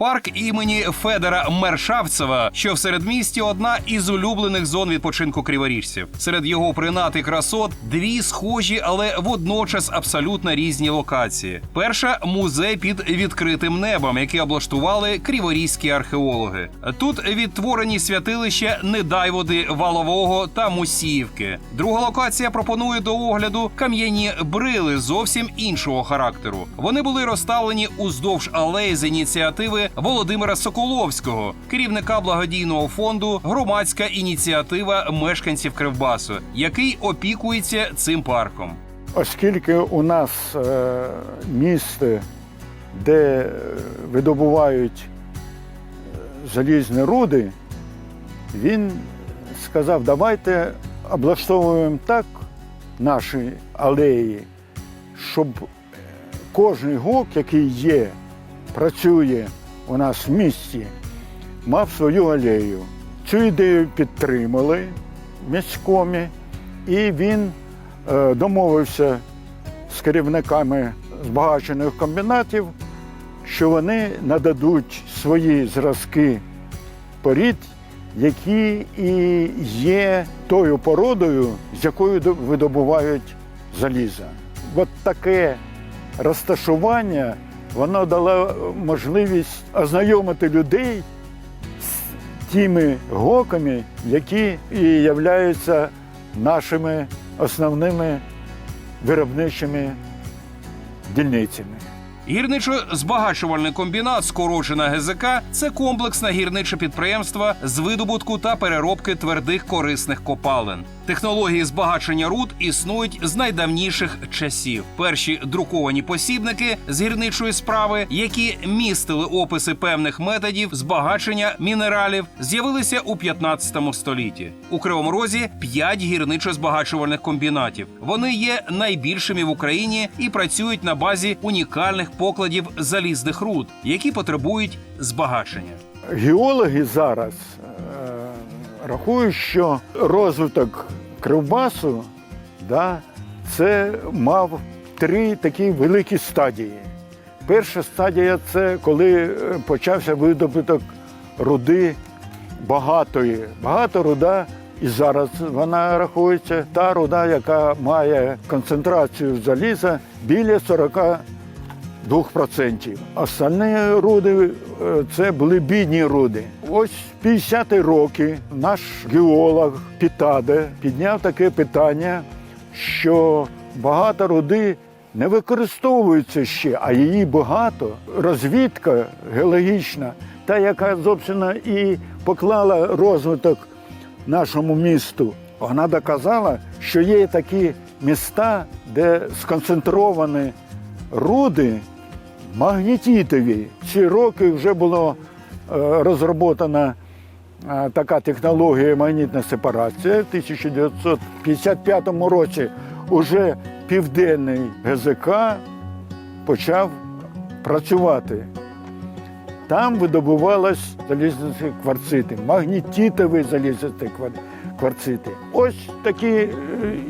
парк імені Федора Мершавцева, що в середмісті одна із улюблених зон відпочинку криворіжців. Серед його принад і красот дві схожі, але водночас абсолютно різні локації. Перша музей під відкритим небом, який облаштували криворізькі археологи. Тут відтворені святилища Недайводи Валового та Мусіївки. Друга локація пропонує до огляду кам'яні брили зовсім іншого характеру. Вони були розставлені уздовж алеї з ініціативи Володимира Соколовського, керівника благодійного фонду Громадська ініціатива мешканців Кривбасу, який опікується цим парком. Оскільки у нас е, місце, де е, видобувають е, залізні руди, він сказав, давайте облаштовуємо так наші алеї, щоб е, кожний гок, який є, працює у нас в місті, мав свою алею. Цю ідею підтримали в міськомі, і він е, домовився з керівниками збагачених комбінатів, що вони нададуть свої зразки порід, які і є тою породою, з якою видобувають залізо. От таке розташування воно дало можливість ознайомити людей з тими гоками, які і являються нашими основними виробничими дільницями. Гірничо-збагачувальний комбінат, скорочена ГЗК, це комплексне гірниче підприємство з видобутку та переробки твердих корисних копалин. Технології збагачення руд існують з найдавніших часів. Перші друковані посібники з гірничої справи, які містили описи певних методів збагачення мінералів, з'явилися у 15 столітті. У Кривому Розі п'ять гірничо-збагачувальних комбінатів. Вони є найбільшими в Україні і працюють на базі унікальних покладів залізних руд, які потребують збагачення. Геологи зараз рахують, що розвиток кривбасу да, це мав три такі великі стадії. Перша стадія це коли е, почався видобуток руди багатої. Багата руда, і зараз вона рахується та руда, яка має концентрацію заліза біля 40 2%. Остальні руди е, це були бідні руди. Ось в 50-ті роки наш геолог Пітаде підняв таке питання, що багато руди не використовується ще, а її багато. Розвідка геологічна, та яка зовсім і поклала розвиток нашому місту. Вона доказала, що є такі міста, де сконцентровані руди магнетитові. Ці роки вже було е, розроблена е, така технологія магнітна сепарація. В 1955 році вже південний ГЗК почав працювати. Там видобувалось залізні кварцити, магнетитові залізні квар- кварцити. Ось такі е,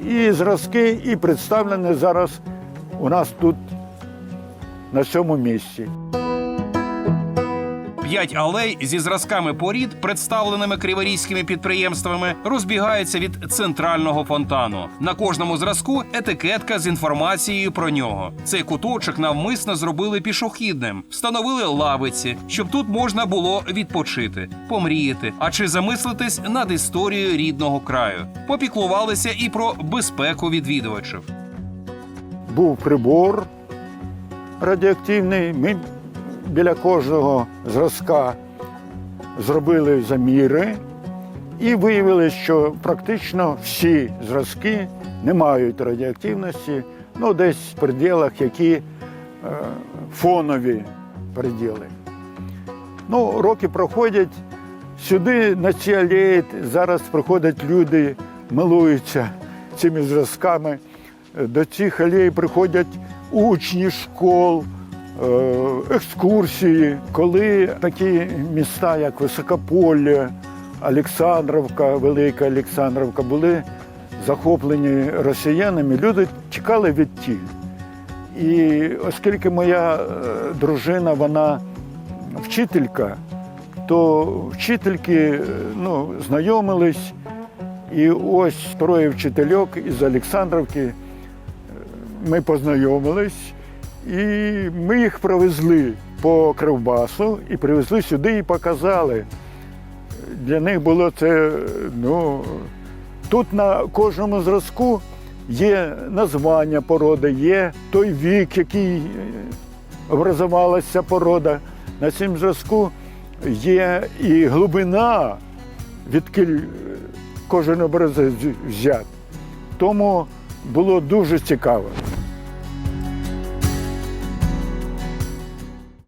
і зразки, і представлені зараз у нас тут на цьому місці. П'ять алей зі зразками порід, представленими криворізькими підприємствами, розбігаються від центрального фонтану. На кожному зразку етикетка з інформацією про нього. Цей куточок навмисно зробили пішохідним, встановили лавиці, щоб тут можна було відпочити, помріяти, а чи замислитись над історією рідного краю. Попіклувалися і про безпеку відвідувачів. Був прибор радіоактивний. Ми біля кожного зразка зробили заміри і виявили, що практично всі зразки не мають радіоактивності, ну десь в пределах, які е, фонові приділи. Ну, роки проходять. Сюди на ці алеї зараз приходять люди, милуються цими зразками. До цих алей приходять учні школ, е, екскурсії. Коли такі міста, як Високополля, Олександровка, Велика Олександровка, були захоплені росіянами, люди чекали відтіль. І оскільки моя е, дружина, вона вчителька, то вчительки е, ну, знайомились. І ось троє вчительок із Олександровки ми познайомились, і ми їх привезли по Кривбасу і привезли сюди і показали. Для них було це, ну, тут на кожному зразку є названня породи, є той вік, який е, образувалася порода. На цьому зразку є і глибина, відкіль е, кожен образець взят. Тому було дуже цікаво.